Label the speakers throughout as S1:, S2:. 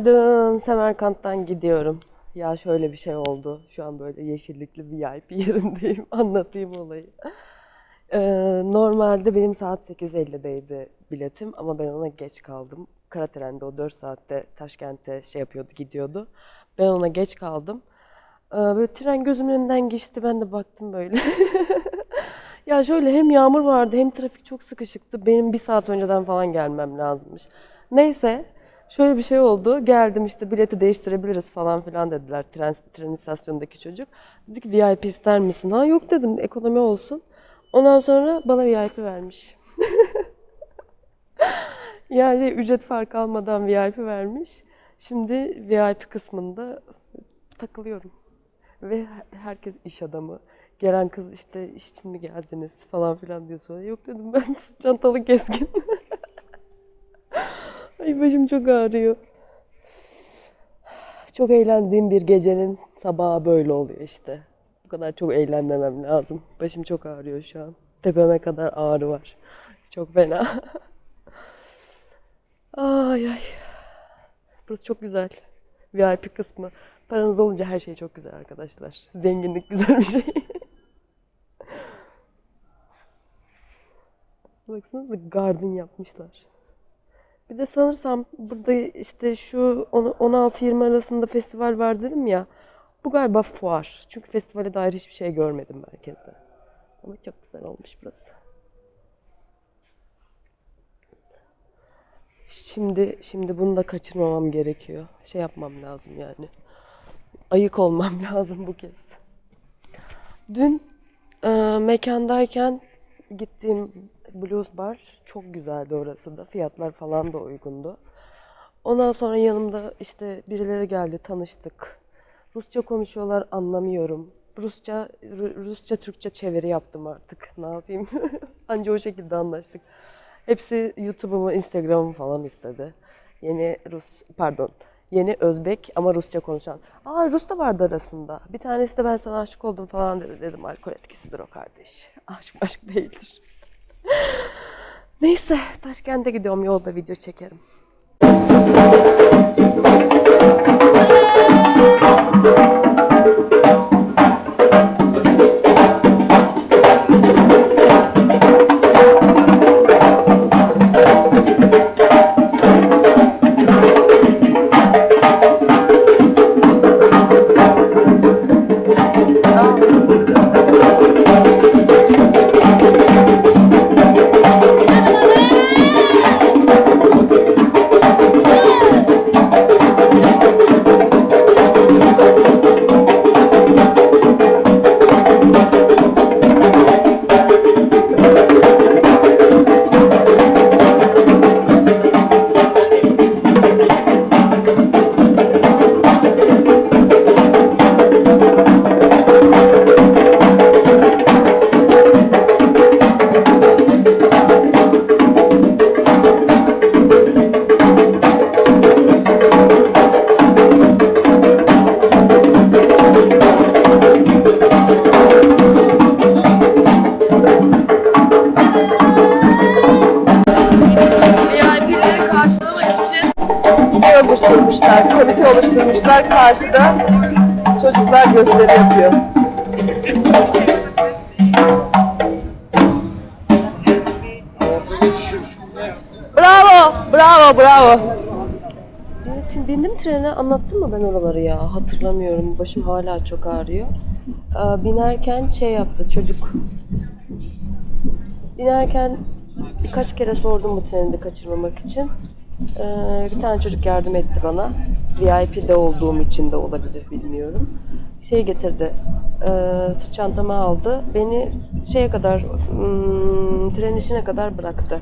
S1: Günaydın. Semerkant'tan gidiyorum. Ya şöyle bir şey oldu. Şu an böyle yeşillikli VIP yerindeyim. Anlatayım olayı. Ee, normalde benim saat 8.50'deydi biletim ama ben ona geç kaldım. Karatren'de o 4 saatte Taşkent'e şey yapıyordu, gidiyordu. Ben ona geç kaldım. Ee, böyle tren gözümün önünden geçti. Ben de baktım böyle. Ya şöyle hem yağmur vardı hem trafik çok sıkışıktı. Benim bir saat önceden falan gelmem lazımmış. Neyse şöyle bir şey oldu. Geldim işte bileti değiştirebiliriz falan filan dediler tren, tren istasyonundaki çocuk. Dedi ki VIP ister misin? Ha yok dedim ekonomi olsun. Ondan sonra bana VIP vermiş. yani şey, ücret farkı almadan VIP vermiş. Şimdi VIP kısmında takılıyorum. Ve herkes iş adamı. Gelen kız işte iş için mi geldiniz falan filan diyor sonra. Yok dedim ben çantalı gezgin. Ay başım çok ağrıyor. Çok eğlendiğim bir gecenin sabahı böyle oluyor işte. Bu kadar çok eğlenmemem lazım. Başım çok ağrıyor şu an. Tepeme kadar ağrı var. Çok fena. ay ay. Burası çok güzel. VIP kısmı. Paranız olunca her şey çok güzel arkadaşlar. Zenginlik güzel bir şey. Baksanıza garden yapmışlar. Bir de sanırsam burada işte şu 16-20 arasında festival var dedim ya. Bu galiba fuar. Çünkü festivale dair hiçbir şey görmedim merkezde. Ama çok güzel olmuş burası. Şimdi şimdi bunu da kaçırmamam gerekiyor. Şey yapmam lazım yani. Ayık olmam lazım bu kez. Dün e, mekandayken gittiğim blues bar çok güzeldi orası da. Fiyatlar falan da uygundu. Ondan sonra yanımda işte birileri geldi tanıştık. Rusça konuşuyorlar anlamıyorum. Rusça Ru- Rusça Türkçe çeviri yaptım artık. Ne yapayım? Anca o şekilde anlaştık. Hepsi YouTube'umu, Instagram'ımı falan istedi. Yeni Rus, pardon, yeni Özbek ama Rusça konuşan. Aa Rus da vardı arasında. Bir tanesi de ben sana aşık oldum falan dedi. Dedim alkol etkisidir o kardeş. Aşk aşk değildir. Neyse Taşkent'e gidiyorum yolda video çekerim. Oluşturmuşlar, komite oluşturmuşlar. Karşıda çocuklar gösteri yapıyor. Bravo, bravo, bravo. Bindim, bindim trene anlattım mı ben oraları ya? Hatırlamıyorum. Başım hala çok ağrıyor. Ee, binerken şey yaptı çocuk. Binerken birkaç kere sordum bu treni de kaçırmamak için. Ee, bir tane çocuk yardım etti bana. VIP'de olduğum için de olabilir bilmiyorum. Şey getirdi. E, çantamı aldı. Beni şeye kadar hmm, tren işine kadar bıraktı.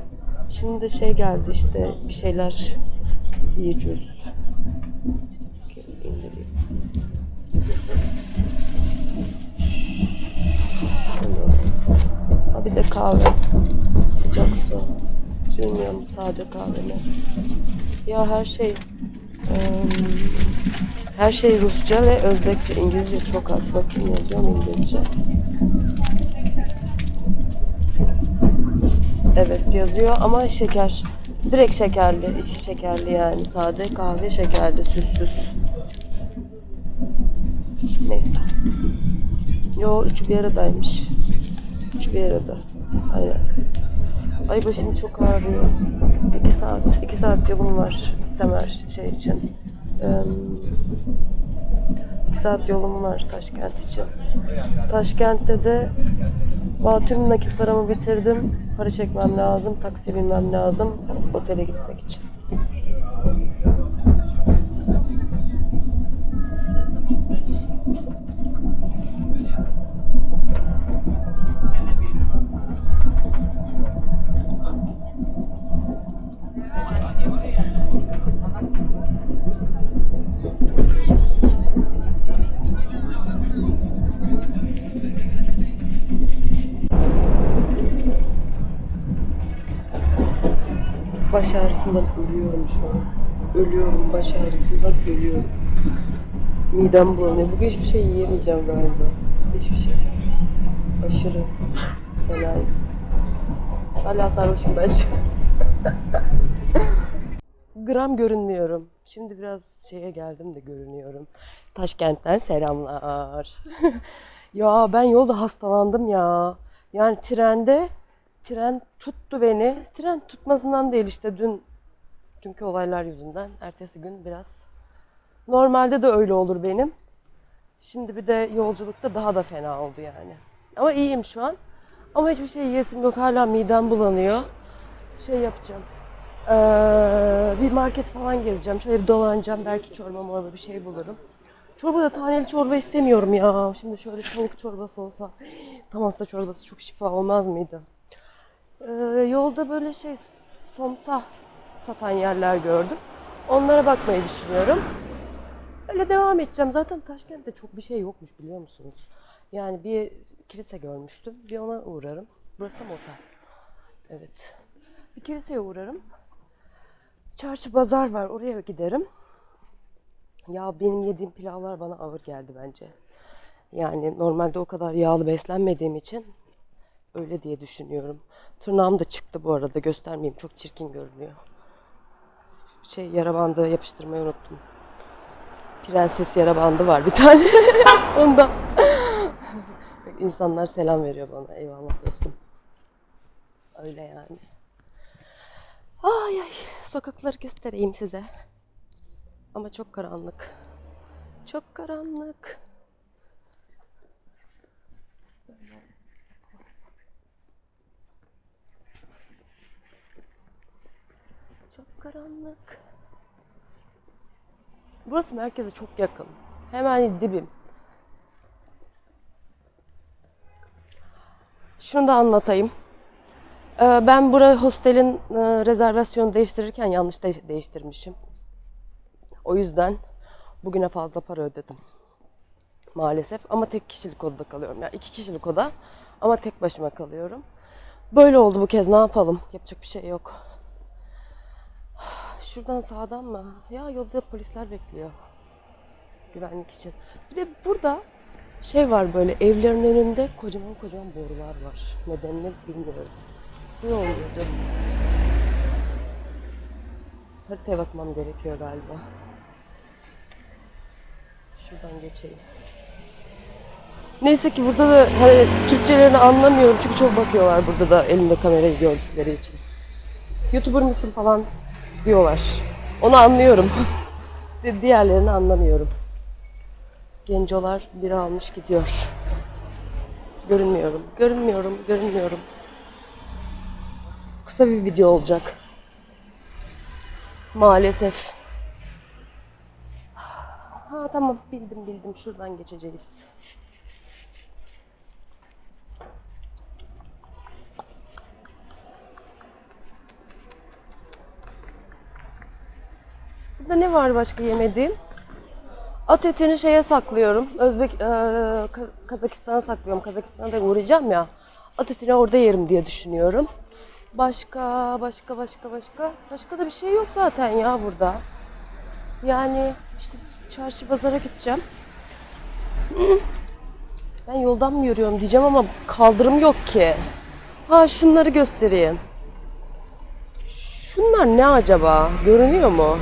S1: Şimdi de şey geldi işte bir şeyler yiyeceğiz. Ha bir de kahve. Sıcak su. Bilmiyorum sade kahve mi? Ya her şey her şey Rusça ve Özbekçe, İngilizce çok az. Bakayım yazıyor İngilizce? Evet yazıyor ama şeker Direkt şekerli, içi şekerli yani sade kahve şekerli, sütsüz. Neyse. Yo üçü bir aradaymış. Üçü bir arada. Aynen. Ay başım çok ağrıyor. Saat, iki saat yolum var Semer şey için. İki saat yolum var Taşkent için. Taşkent'te de tüm nakit paramı bitirdim. Para çekmem lazım, taksi binmem lazım otele gitmek için. Ağrısından ölüyorum şu an. Ölüyorum baş ağrısından ölüyorum. Midem bulanıyor. Bugün hiçbir şey yiyemeyeceğim galiba. Hiçbir şey. Aşırı fenayım. Hala sarhoşum bence. Gram görünmüyorum. Şimdi biraz şeye geldim de görünüyorum. Taşkent'ten selamlar. ya ben yolda hastalandım ya. Yani trende tren tuttu beni. Tren tutmasından değil işte dün dünkü olaylar yüzünden. Ertesi gün biraz normalde de öyle olur benim. Şimdi bir de yolculukta daha da fena oldu yani. Ama iyiyim şu an. Ama hiçbir şey yiyesim yok. Hala midem bulanıyor. Şey yapacağım. Ee, bir market falan gezeceğim. Şöyle bir dolanacağım. Belki çorba morba bir şey bulurum. Çorba da taneli çorba istemiyorum ya. Şimdi şöyle tavuk çorbası olsa. Tam hasta çorbası çok şifa olmaz mıydı? Ee, yolda böyle şey somsa satan yerler gördüm. Onlara bakmayı düşünüyorum. Öyle devam edeceğim. Zaten Taşkent'te çok bir şey yokmuş biliyor musunuz? Yani bir kilise görmüştüm. Bir ona uğrarım. Burası mı otel? Evet. Bir kiliseye uğrarım. Çarşı pazar var. Oraya giderim. Ya benim yediğim pilavlar bana ağır geldi bence. Yani normalde o kadar yağlı beslenmediğim için öyle diye düşünüyorum. Tırnağım da çıktı bu arada. Göstermeyeyim. Çok çirkin görünüyor. Şey yara bandı yapıştırmayı unuttum. Prenses yara bandı var bir tane. Ondan. İnsanlar selam veriyor bana. Eyvallah dostum. Öyle yani. Ay ay. Sokakları göstereyim size. Ama çok karanlık. Çok karanlık. Çok karanlık. Burası merkeze çok yakın. Hemen dibim. Şunu da anlatayım. Ee, Ben buraya hostelin e, rezervasyonu değiştirirken yanlış de- değiştirmişim. O yüzden bugüne fazla para ödedim. Maalesef ama tek kişilik odada kalıyorum. Yani iki kişilik oda ama tek başıma kalıyorum. Böyle oldu bu kez ne yapalım? Yapacak bir şey yok. Şuradan sağdan mı? Ya yolda polisler bekliyor. Güvenlik için. Bir de burada şey var böyle evlerin önünde kocaman kocaman borular var. Nedenini bilmiyorum. Ne oluyordu? Haritaya bakmam gerekiyor galiba. Şuradan geçeyim. Neyse ki burada da hani Türkçelerini anlamıyorum çünkü çok bakıyorlar burada da elimde kamerayı gördükleri için. YouTuber mısın falan diyorlar. Onu anlıyorum. Di- Diğerlerini anlamıyorum. Gencolar biri almış gidiyor. Görünmüyorum, görünmüyorum, görünmüyorum. Kısa bir video olacak. Maalesef. Ha tamam bildim bildim şuradan geçeceğiz. Burada ne var başka yemediğim? At etini şeye saklıyorum. Özbek, Ka- Kazakistan'a saklıyorum. Kazakistan'a da uğrayacağım ya. At etini orada yerim diye düşünüyorum. Başka, başka, başka, başka. Başka da bir şey yok zaten ya burada. Yani işte çarşı pazara gideceğim. Ben yoldan mı yürüyorum diyeceğim ama kaldırım yok ki. Ha şunları göstereyim. Şu Şunlar ne acaba? Görünüyor mu?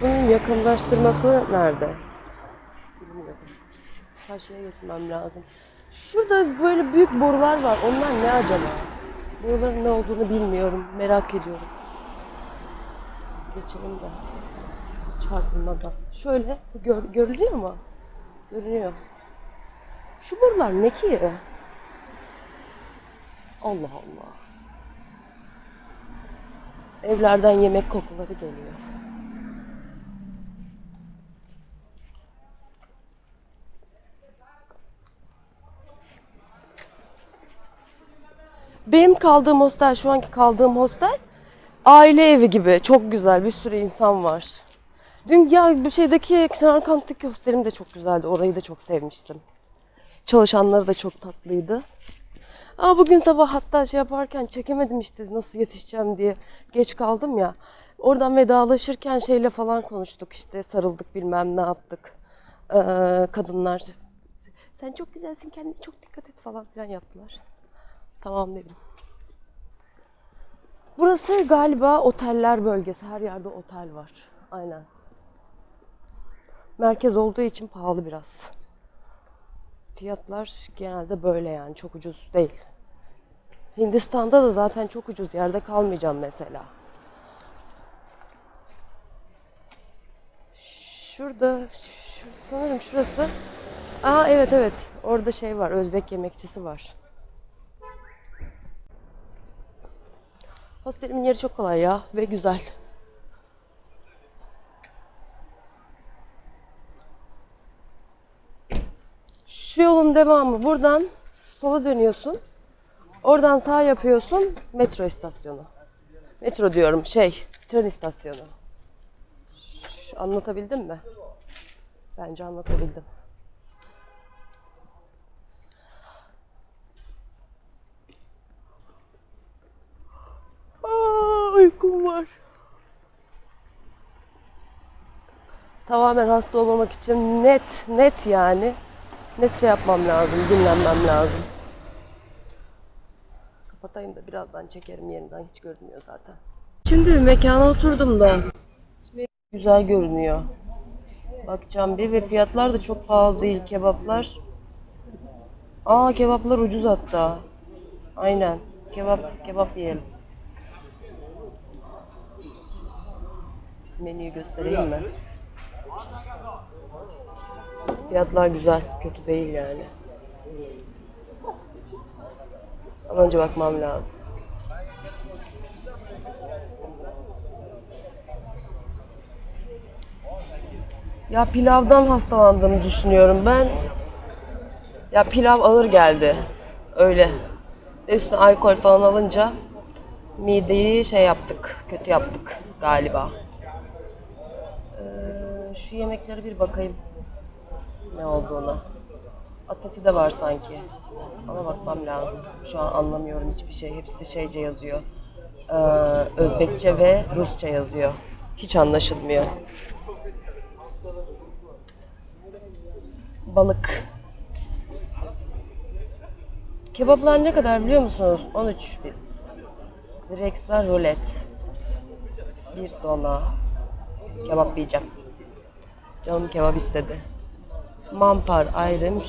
S1: Bunun yakınlaştırması nerede? Bilmiyorum. Karşıya geçmem lazım. Şurada böyle büyük borular var. Onlar ne acaba? Boruların ne olduğunu bilmiyorum. Merak ediyorum. Geçelim de. Çarpılmadan. Şöyle gör, görülüyor mu? Görünüyor. Şu borular ne ki? Allah Allah. Evlerden yemek kokuları geliyor. Benim kaldığım hostel, şu anki kaldığım hostel aile evi gibi. Çok güzel, bir sürü insan var. Dün ya bu şeydeki Semerkant'taki hostelim de çok güzeldi. Orayı da çok sevmiştim. Çalışanları da çok tatlıydı. Aa, bugün sabah hatta şey yaparken çekemedim işte nasıl yetişeceğim diye geç kaldım ya. Oradan vedalaşırken şeyle falan konuştuk işte sarıldık bilmem ne yaptık. Ee, kadınlar sen çok güzelsin kendine çok dikkat et falan filan yaptılar. Tamam dedim. Burası galiba oteller bölgesi. Her yerde otel var. Aynen. Merkez olduğu için pahalı biraz. Fiyatlar genelde böyle yani çok ucuz değil. Hindistan'da da zaten çok ucuz yerde kalmayacağım mesela. Şurada, şu, sanırım şurası. Aa evet evet. Orada şey var. Özbek yemekçisi var. Hostelimin yeri çok kolay ya ve güzel. Şu yolun devamı buradan sola dönüyorsun. Oradan sağ yapıyorsun metro istasyonu. Metro diyorum şey tren istasyonu. Şu- Anlatabildim mi? Bence anlatabildim. Aa, uykum var. Tamamen hasta olmamak için net, net yani. Net şey yapmam lazım, dinlenmem lazım. Kapatayım da birazdan çekerim yeniden, hiç görünmüyor zaten. Şimdi bir mekana oturdum da. Güzel görünüyor. Bakacağım bir ve fiyatlar da çok pahalı değil kebaplar. Aa kebaplar ucuz hatta. Aynen. Kebap kebap yiyelim. Menüyü göstereyim mi? Fiyatlar güzel, kötü değil yani. Ama önce bakmam lazım. Ya pilavdan hastalandığımı düşünüyorum ben. Ya pilav ağır geldi. Öyle. Üstüne alkol falan alınca mideyi şey yaptık, kötü yaptık galiba. Şu yemeklere bir bakayım ne olduğuna. Atati de var sanki. Ama bakmam lazım. Şu an anlamıyorum hiçbir şey. Hepsi şeyce yazıyor. Ee, Özbekçe ve Rusça yazıyor. Hiç anlaşılmıyor. Balık. Kebaplar ne kadar biliyor musunuz? 13 bin. Rex'ler rulet. Bir dona. Kebap yiyeceğim. Canım kebap istedi. Mampar ayrım.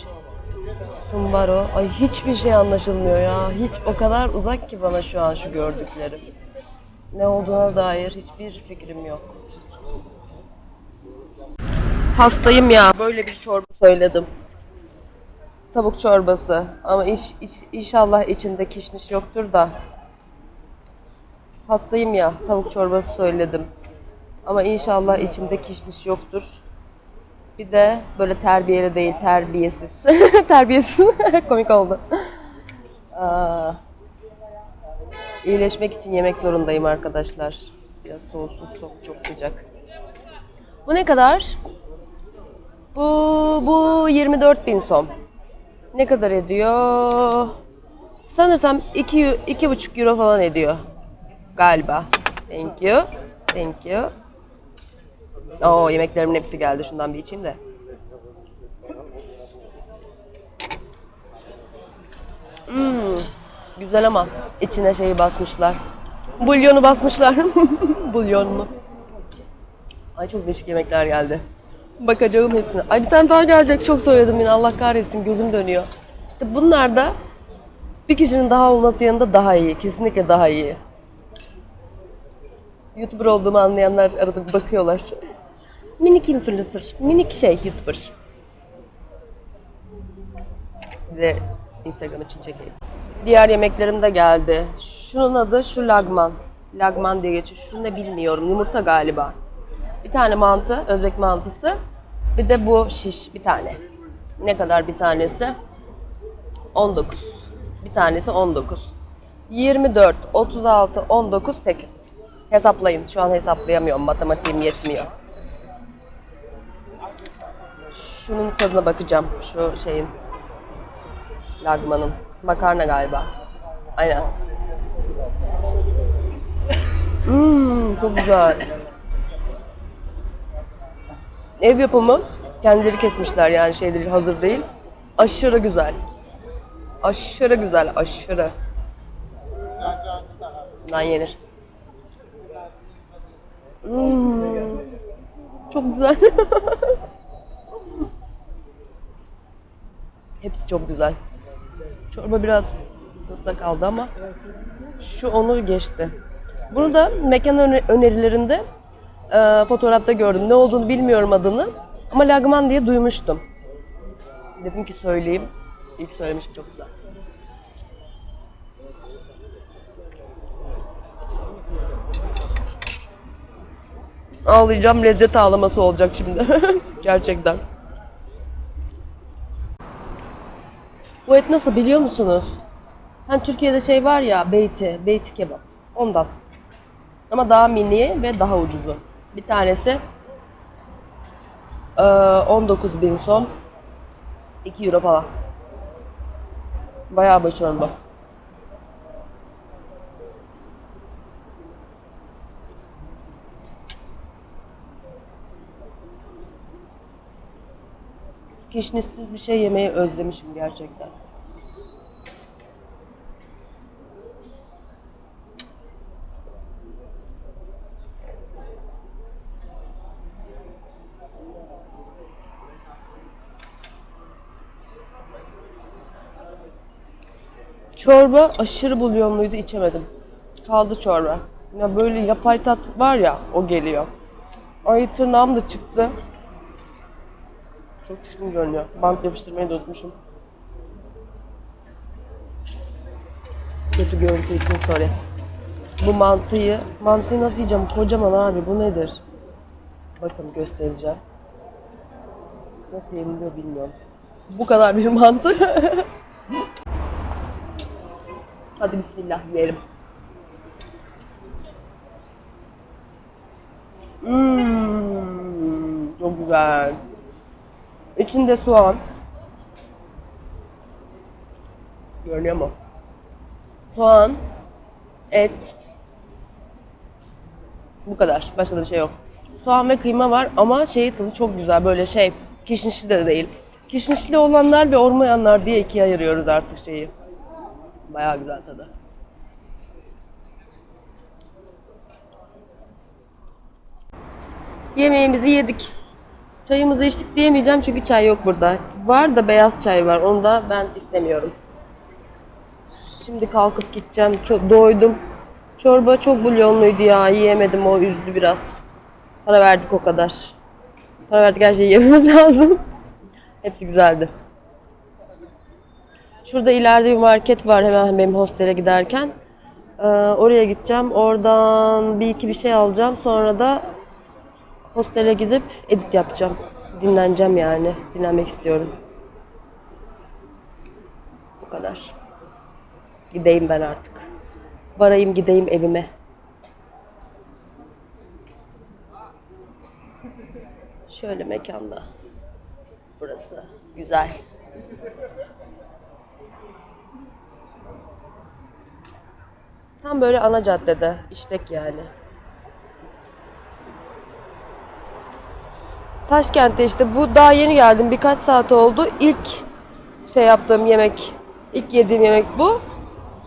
S1: Sumbaro. Ay hiçbir şey anlaşılmıyor ya. Hiç o kadar uzak ki bana şu an şu gördüklerim. Ne olduğuna dair hiçbir fikrim yok. Hastayım ya. Böyle bir çorba söyledim. Tavuk çorbası. Ama iş, iş- inşallah içinde kişniş yoktur da. Hastayım ya. Tavuk çorbası söyledim. Ama inşallah içinde kişniş yoktur. Bir de böyle terbiyeli değil, terbiyesiz. terbiyesiz. Komik oldu. Aa, iyileşmek için yemek zorundayım arkadaşlar. Biraz soğusun, çok, çok sıcak. Bu ne kadar? Bu, bu 24 bin som. Ne kadar ediyor? Sanırsam 2 2,5 euro falan ediyor. Galiba. Thank you. Thank you. Oo yemeklerimin hepsi geldi. Şundan bir içeyim de. Hmm, güzel ama içine şeyi basmışlar. Bulyonu basmışlar. Bulyon mu? Ay çok değişik yemekler geldi. Bakacağım hepsine. Ay bir tane daha gelecek çok söyledim yine Allah kahretsin gözüm dönüyor. İşte bunlar da bir kişinin daha olması yanında daha iyi. Kesinlikle daha iyi. YouTuber olduğumu anlayanlar arada bakıyorlar. Minik influencer, minik şey YouTuber. Bir Instagram için çekeyim. Diğer yemeklerim de geldi. Şunun adı şu lagman. Lagman diye geçiyor. Şunu ne bilmiyorum. Yumurta galiba. Bir tane mantı, Özbek mantısı. Bir de bu şiş bir tane. Ne kadar bir tanesi? 19. Bir tanesi 19. 24, 36, 19, 8. Hesaplayın. Şu an hesaplayamıyorum. Matematiğim yetmiyor. Şunun tadına bakacağım. Şu şeyin. Lagmanın. Makarna galiba. Aynen. Mmm çok güzel. Ev yapımı. Kendileri kesmişler yani şeyleri hazır değil. Aşırı güzel. Aşırı güzel, aşırı. Bundan yenir. Hmm, çok güzel. Hepsi çok güzel. Çorba biraz sınıfta kaldı ama şu onu geçti. Bunu da mekan öne- önerilerinde e, fotoğrafta gördüm. Ne olduğunu bilmiyorum adını ama lagman diye duymuştum. Dedim ki söyleyeyim. İlk söylemişim çok güzel. Ağlayacağım lezzet ağlaması olacak şimdi. Gerçekten. Bu et nasıl biliyor musunuz? Hani Türkiye'de şey var ya beyti, beyti kebap. Ondan. Ama daha mini ve daha ucuzu. Bir tanesi eee, 19 bin son. 2 euro falan. Bayağı başarılı. Kişnişsiz bir şey yemeyi özlemişim gerçekten. Çorba aşırı bulyonluydu içemedim. Kaldı çorba. Ya böyle yapay tat var ya o geliyor. Ay tırnağım da çıktı. Çok çirkin görünüyor. Bant yapıştırmayı da unutmuşum. Kötü görüntü için sorry. Bu mantıyı, mantıyı nasıl yiyeceğim? Kocaman abi bu nedir? Bakın göstereceğim. Nasıl yeniliyor bilmiyorum. Bu kadar bir mantı. Hadi bismillah yiyelim. Mmm, çok güzel. İçinde soğan. Görünüyor mu? Soğan, et. Bu kadar. Başka da bir şey yok. Soğan ve kıyma var ama şeyi tadı çok güzel. Böyle şey, kişnişli de değil. Kişnişli olanlar ve olmayanlar diye ikiye ayırıyoruz artık şeyi. Bayağı güzel tadı. Yemeğimizi yedik. Çayımızı içtik diyemeyeceğim çünkü çay yok burada. Var da beyaz çay var. Onu da ben istemiyorum. Şimdi kalkıp gideceğim. Çok doydum. Çorba çok bulyonluydu ya. Yiyemedim o üzdü biraz. Para verdik o kadar. Para verdik her şeyi yememiz lazım. Hepsi güzeldi. Şurada ileride bir market var hemen benim hostele giderken. Ee, oraya gideceğim. Oradan bir iki bir şey alacağım. Sonra da hostele gidip edit yapacağım. Dinleneceğim yani. Dinlenmek istiyorum. Bu kadar. Gideyim ben artık. Varayım gideyim evime. Şöyle mekanda. Burası güzel. Tam böyle ana caddede. işlek yani. Taşkent'te işte bu daha yeni geldim. Birkaç saat oldu. İlk şey yaptığım yemek, ilk yediğim yemek bu.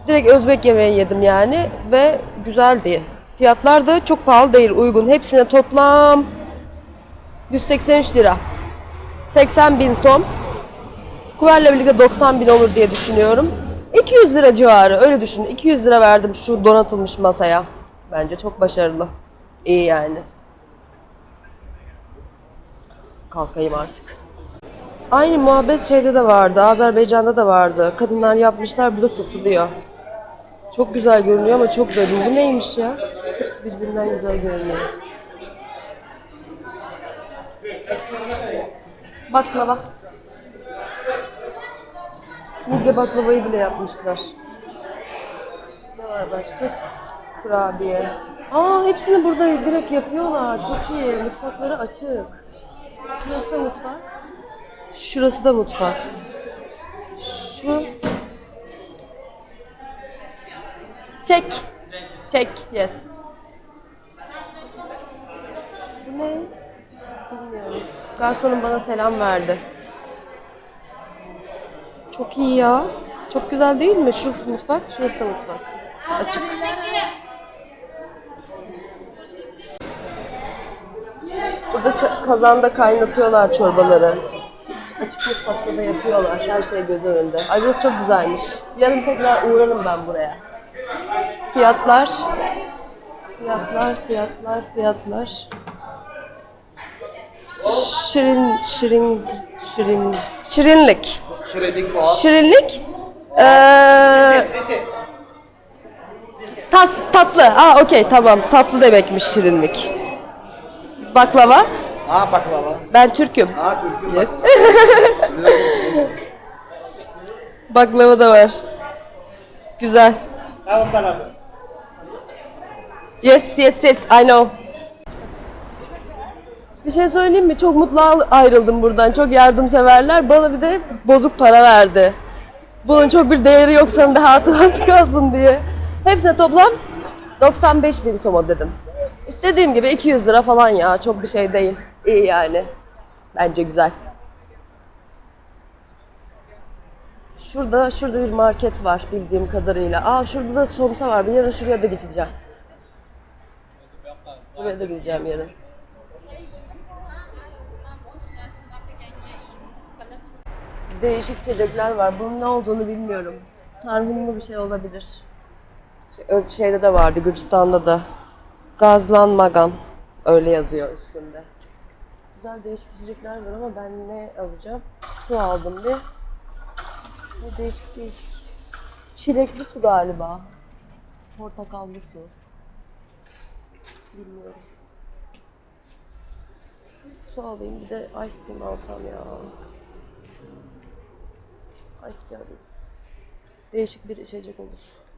S1: Direkt Özbek yemeği yedim yani ve güzeldi. Fiyatlar da çok pahalı değil, uygun. Hepsine toplam 183 lira. 80 bin som. Kuverle birlikte 90 bin olur diye düşünüyorum. 200 lira civarı öyle düşün. 200 lira verdim şu donatılmış masaya. Bence çok başarılı. İyi yani. Kalkayım artık. Aynı muhabbet şeyde de vardı. Azerbaycan'da da vardı. Kadınlar yapmışlar burada satılıyor. Çok güzel görünüyor ama çok böyle. Bu neymiş ya? Hepsi birbirinden güzel görünüyor. Baklava. Midye baklavayı bile yapmışlar. Ne var başka? Kurabiye. Aa hepsini burada direkt yapıyorlar. Çok iyi. Mutfakları açık. Şurası da mutfak. Şurası da mutfak. Şu. Çek. Çek. Yes. Bu ne? Bilmiyorum. Garsonum bana selam verdi. Çok iyi ya. Çok güzel değil mi? Şurası mutfak, şurası da mutfak. Açık. Burada kazanda kaynatıyorlar çorbaları. Açık mutfakta da yapıyorlar. Her şey göz önünde. Ay burası çok güzelmiş. Yarın tekrar uğrarım ben buraya. Fiyatlar. Fiyatlar, fiyatlar, fiyatlar. Şirin, şirin, şirin, şirinlik.
S2: Şirinlik var.
S1: Şirinlik. Ee, tas, tatlı. Aa okey tamam. Tatlı demekmiş şirinlik. Baklava.
S2: Ha baklava.
S1: Ben Türk'üm.
S2: Ha Türk'üm
S1: Yes. Baklava da var. Güzel. Yes, yes, yes. I know. Bir şey söyleyeyim mi? Çok mutlu ayrıldım buradan. Çok yardımseverler. Bana bir de bozuk para verdi. Bunun çok bir değeri yok sana da hatırası kalsın diye. Hepsine toplam 95 bin somo dedim. İşte dediğim gibi 200 lira falan ya. Çok bir şey değil. İyi yani. Bence güzel. Şurada şurada bir market var bildiğim kadarıyla. Aa şurada da somsa var. Bir yarın şuraya da gideceğim. Buraya da gideceğim yarın. Değişik içecekler var. Bunun ne olduğunu bilmiyorum. Tarhunlu bir şey olabilir. Şey, öz şeyde de vardı, Gürcistan'da da. Gazlan Magan. Öyle yazıyor üstünde. Güzel değişik içecekler var ama ben ne alacağım? Su aldım bir. Ne değişik değişik. Çilekli su galiba. Portakallı su. Bilmiyorum. Su alayım bir de ice mi alsam ya. Ice tea alayım. Değişik bir içecek olur.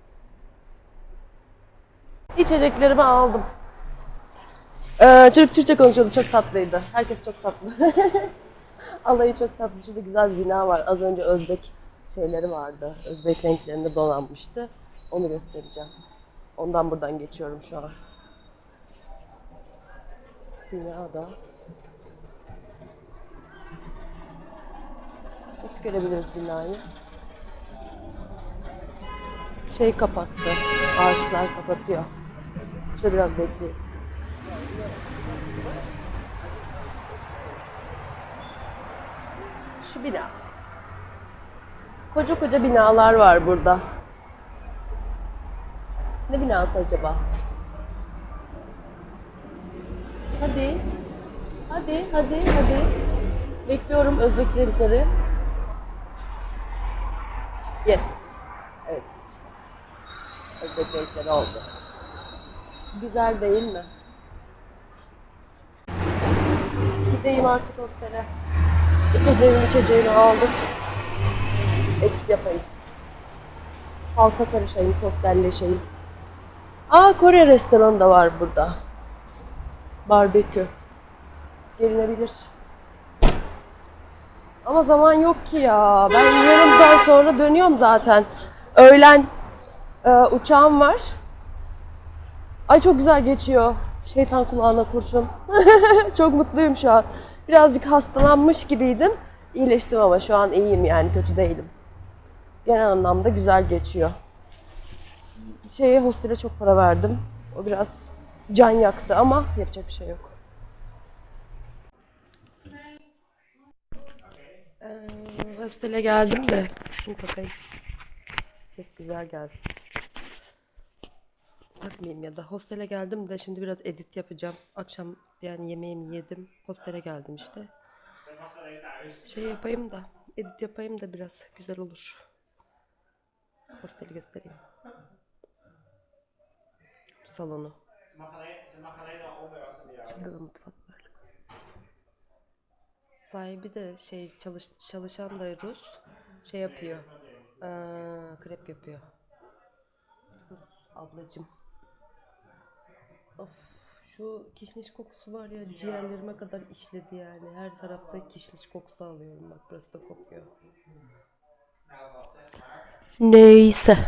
S1: İçeceklerimi aldım. Ee, çocuk Türkçe konuşuyordu, çok tatlıydı. Herkes çok tatlı. Alayı çok tatlı. Şurada güzel bir bina var. Az önce Özbek şeyleri vardı. Özbek renklerinde donanmıştı. Onu göstereceğim. Ondan buradan geçiyorum şu an. Binada. Nasıl görebiliriz binayı? Şey kapattı. Ağaçlar kapatıyor. Şöyle biraz bekleyeyim. Şu bina. Koca koca binalar var burada. Ne binası acaba? Hadi. Hadi, hadi, hadi. Bekliyorum Özbek renkleri. Yes. Evet. Özbek oldu. Güzel değil mi? Gideyim artık hostele. İçeceğimi içeceğimi aldım. Ekip yapayım. Halka karışayım, sosyalleşeyim. Aa Kore restoranı da var burada. Barbekü. Gelinebilir. Ama zaman yok ki ya. Ben yarımdan sonra dönüyorum zaten. Öğlen e, uçağım var. Ay çok güzel geçiyor. Şeytan kulağına kurşun. çok mutluyum şu an. Birazcık hastalanmış gibiydim. İyileştim ama şu an iyiyim yani kötü değilim. Genel anlamda güzel geçiyor. şeye hostele çok para verdim. O biraz can yaktı ama yapacak bir şey yok. Ee, hostele geldim de şunu takayım. Ses güzel gelsin. Takmayayım ya da hostele geldim de şimdi biraz edit yapacağım. Akşam yani yemeğimi yedim. Hostele geldim işte. Şey yapayım da edit yapayım da biraz güzel olur. Hosteli göstereyim. Salonu. Şimdi de mutfak böyle. Sahibi de şey çalış, çalışan da Rus. Şey yapıyor. Ee, krep yapıyor. Rus ablacım. Of şu kişniş kokusu var ya ciğerlerime kadar işledi yani. Her tarafta kişniş kokusu alıyorum bak burası da kokuyor. Neyse.